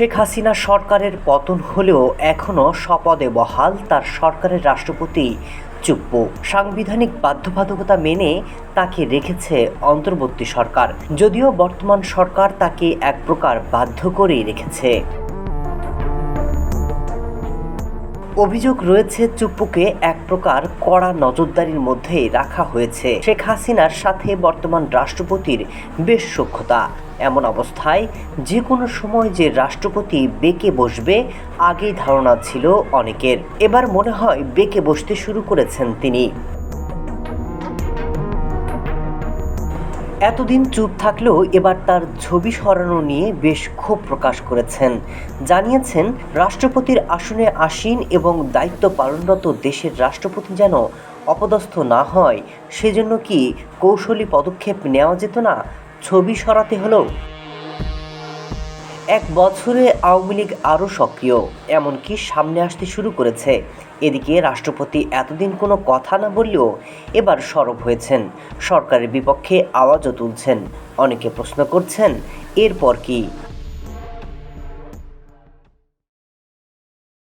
শেখ হাসিনা সরকারের পতন হলেও এখনও স্বপদে বহাল তার সরকারের রাষ্ট্রপতি চুপ্প। সাংবিধানিক বাধ্যবাধকতা মেনে তাকে রেখেছে অন্তর্বর্তী সরকার, যদিও বর্তমান সরকার তাকে এক প্রকার বাধ্য করেই রেখেছে। অভিযোগ রয়েছে, চুপ্পুকে এক প্রকার কড়া নজরদারির মধ্যে রাখা হয়েছে। শেখ হাসিনার সাথে বর্তমান রাষ্ট্রপতির বেশ সক্ষতা এমন অবস্থায় যে কোনো সময় যে রাষ্ট্রপতি বেঁকে বসবে, আগেই ধারণা ছিল অনেকের। এবার মনে হয় বেঁকে বসতে শুরু করেছেন তিনি। এতদিন চুপ থাকলেও এবার তার ছবি সরানো নিয়ে বেশ ক্ষোভ প্রকাশ করেছেন। জানিয়েছেন, রাষ্ট্রপতির আসনে আসীন এবং দায়িত্ব পালনরত দেশের রাষ্ট্রপতি যেন অপদস্থ না হয়, সেজন্য কি কৌশলী পদক্ষেপ নেওয়া যেত না? ছবি সরাতে হলো এক বছরে আওয়ামী লীগ আরও সক্রিয়, এমনকি সামনে আসতে শুরু করেছে। এদিকে রাষ্ট্রপতি এতদিন কোনো কথা না বললেও এবার সরব হয়েছেন। সরকারের বিপক্ষে আওয়াজও তুলছেন। অনেকে প্রশ্ন করছেন, এরপর কি?